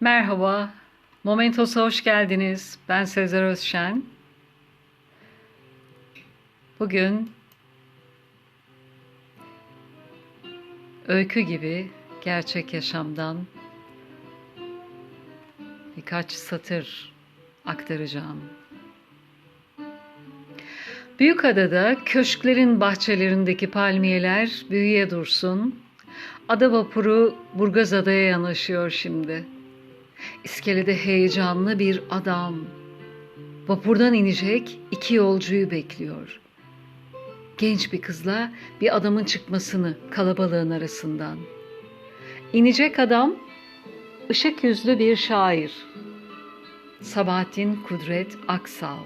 Merhaba, Momentos'a hoş geldiniz. Ben Sezer Özşen. Bugün öykü gibi gerçek yaşamdan birkaç satır aktaracağım. Büyükada'da köşklerin bahçelerindeki palmiyeler büyüye dursun. Ada vapuru Burgazada'ya yanaşıyor şimdi. İskelede heyecanlı bir adam. Vapurdan inecek iki yolcuyu bekliyor. Genç bir kızla bir adamın çıkmasını kalabalığın arasından. İnecek adam ışık yüzlü bir şair. Sabahattin Kudret Aksal.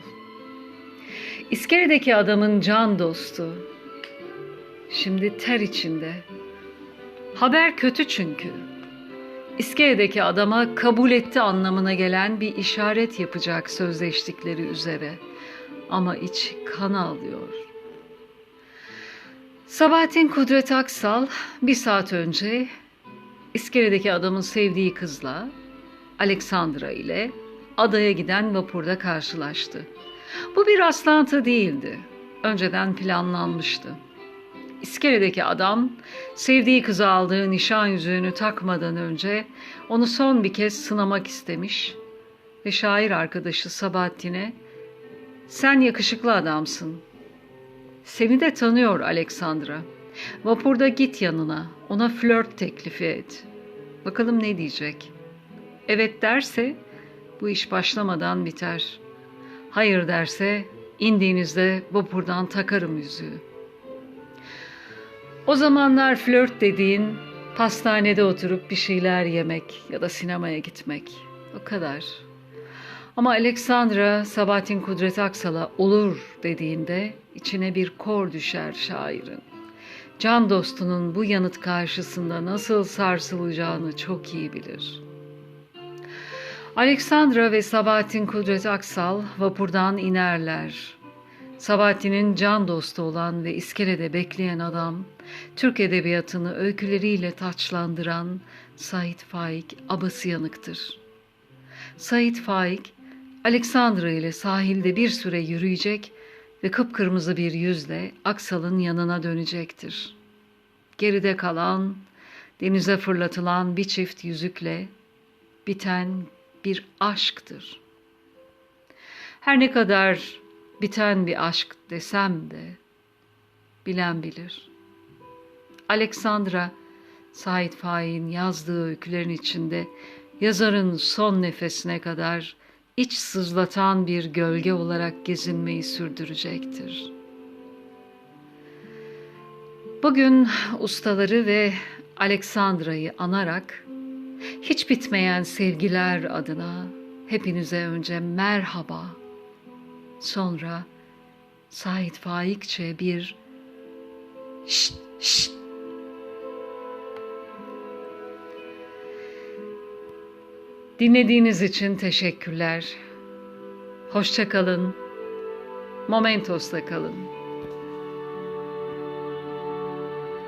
İskeledeki adamın can dostu. Şimdi ter içinde. Haber kötü çünkü. İskele'deki adama kabul etti anlamına gelen bir işaret yapacak sözleştikleri üzere. Ama iç kan alıyor. Sabahattin Kudret Aksal bir saat önce İskele'deki adamın sevdiği kızla Alexandra ile adaya giden vapurda karşılaştı. Bu bir rastlantı değildi. Önceden planlanmıştı. İskeledeki adam sevdiği kızı aldığı nişan yüzüğünü takmadan önce onu son bir kez sınamak istemiş ve şair arkadaşı Sabahattin'e sen yakışıklı adamsın. Seni de tanıyor Alexandra. Vapurda git yanına, ona flört teklifi et. Bakalım ne diyecek. Evet derse bu iş başlamadan biter. Hayır derse indiğinizde vapurdan takarım yüzüğü. O zamanlar flört dediğin pastanede oturup bir şeyler yemek ya da sinemaya gitmek. O kadar. Ama Alexandra Sabahattin Kudret Aksal'a olur dediğinde içine bir kor düşer şairin. Can dostunun bu yanıt karşısında nasıl sarsılacağını çok iyi bilir. Alexandra ve Sabahattin Kudret Aksal vapurdan inerler. Sabahattin'in can dostu olan ve iskelede bekleyen adam, Türk edebiyatını öyküleriyle taçlandıran Sait Faik Abasıyanık'tır. Sait Faik, Alexandra ile sahilde bir süre yürüyecek ve kıpkırmızı bir yüzle Aksal'ın yanına dönecektir. Geride kalan, denize fırlatılan bir çift yüzükle biten bir aşktır. Her ne kadar biten bir aşk desem de bilen bilir. Alexandra Said Faik'in yazdığı öykülerin içinde yazarın son nefesine kadar iç sızlatan bir gölge olarak gezinmeyi sürdürecektir. Bugün ustaları ve Alexandra'yı anarak hiç bitmeyen sevgiler adına hepinize önce merhaba, sonra Said Faikçe bir şşt şşt Dinlediğiniz için teşekkürler. Hoşça kalın. Momentos'ta kalın.